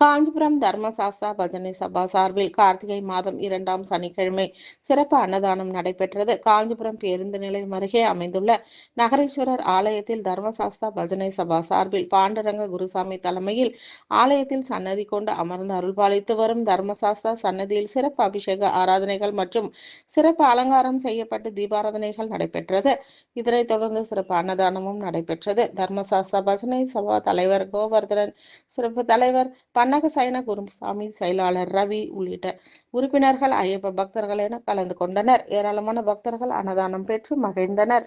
காஞ்சிபுரம் தர்மசாஸ்தா பஜனை சபா சார்பில் கார்த்திகை மாதம் இரண்டாம் சனிக்கிழமை சிறப்பு அன்னதானம் நடைபெற்றது. காஞ்சிபுரம் பேருந்து நிலையம் அருகே அமைந்துள்ள நகரேஸ்வரர் ஆலயத்தில் தர்மசாஸ்தா பஜனை சபா சார்பில் பாண்டரங்க குருசாமி தலைமையில் ஆலயத்தில் சன்னதி கொண்டு அமர்ந்து அருள்பாலித்து வரும் தர்மசாஸ்தா சன்னதியில் சிறப்பு அபிஷேக ஆராதனைகள் மற்றும் சிறப்பு அலங்காரம் செய்யப்பட்டு தீபாராதனைகள் நடைபெற்றது. இதனைத் தொடர்ந்து சிறப்பு அன்னதானமும் நடைபெற்றது. தர்மசாஸ்தா பஜனை சபா தலைவர் கோவர்தனன் சிறப்பு தலைவர் பன்னக சைன குருசாமி செயலாளர் ரவி உள்ளிட்ட உறுப்பினர்கள் ஐயப்ப பக்தர்கள் என கலந்து கொண்டனர். ஏராளமான பக்தர்கள் அன்னதானம் பெற்று மகிழ்ந்தனர்.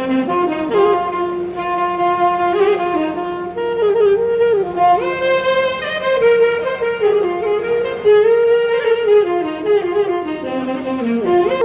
Música